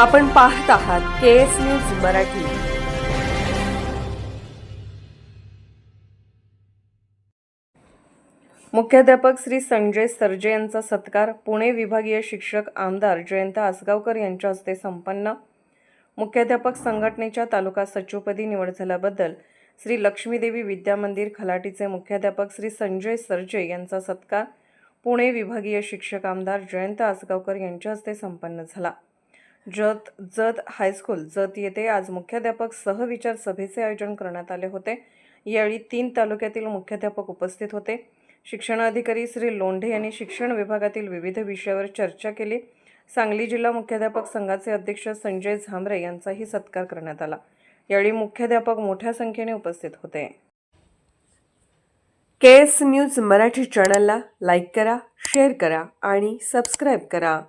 आपण पाहत आहात के एस न्यूज मराठी. मुख्याध्यापक श्री संजय सरजे यांचा सत्कार पुणे विभागीय शिक्षक आमदार जयंत आसगावकर यांच्या हस्ते संपन्न. मुख्याध्यापक संघटनेच्या तालुका सचिवपदी निवड झाल्याबद्दल श्री लक्ष्मीदेवी विद्यामंदिर खलाटीचे मुख्याध्यापक श्री संजय सरजे यांचा सत्कार पुणे विभागीय शिक्षक आमदार जयंत आसगावकर यांच्या हस्ते संपन्न झाला. जत जत हायस्कूल जत येथे आज मुख्याध्यापक सहविचार सभेचे आयोजन करण्यात आले होते. यावेळी तीन तालुक्यातील मुख्याध्यापक उपस्थित होते. शिक्षणाधिकारी श्री लोंढे यांनी शिक्षण विभागातील विविध विषयावर चर्चा केली. सांगली जिल्हा मुख्याध्यापक संघाचे अध्यक्ष संजय झांबरे यांचाही सत्कार करण्यात आला. यावेळी मुख्याध्यापक मोठ्या संख्येने उपस्थित होते. के एस न्यूज मराठी चॅनलला लाईक करा शेअर करा आणि सबस्क्राईब करा.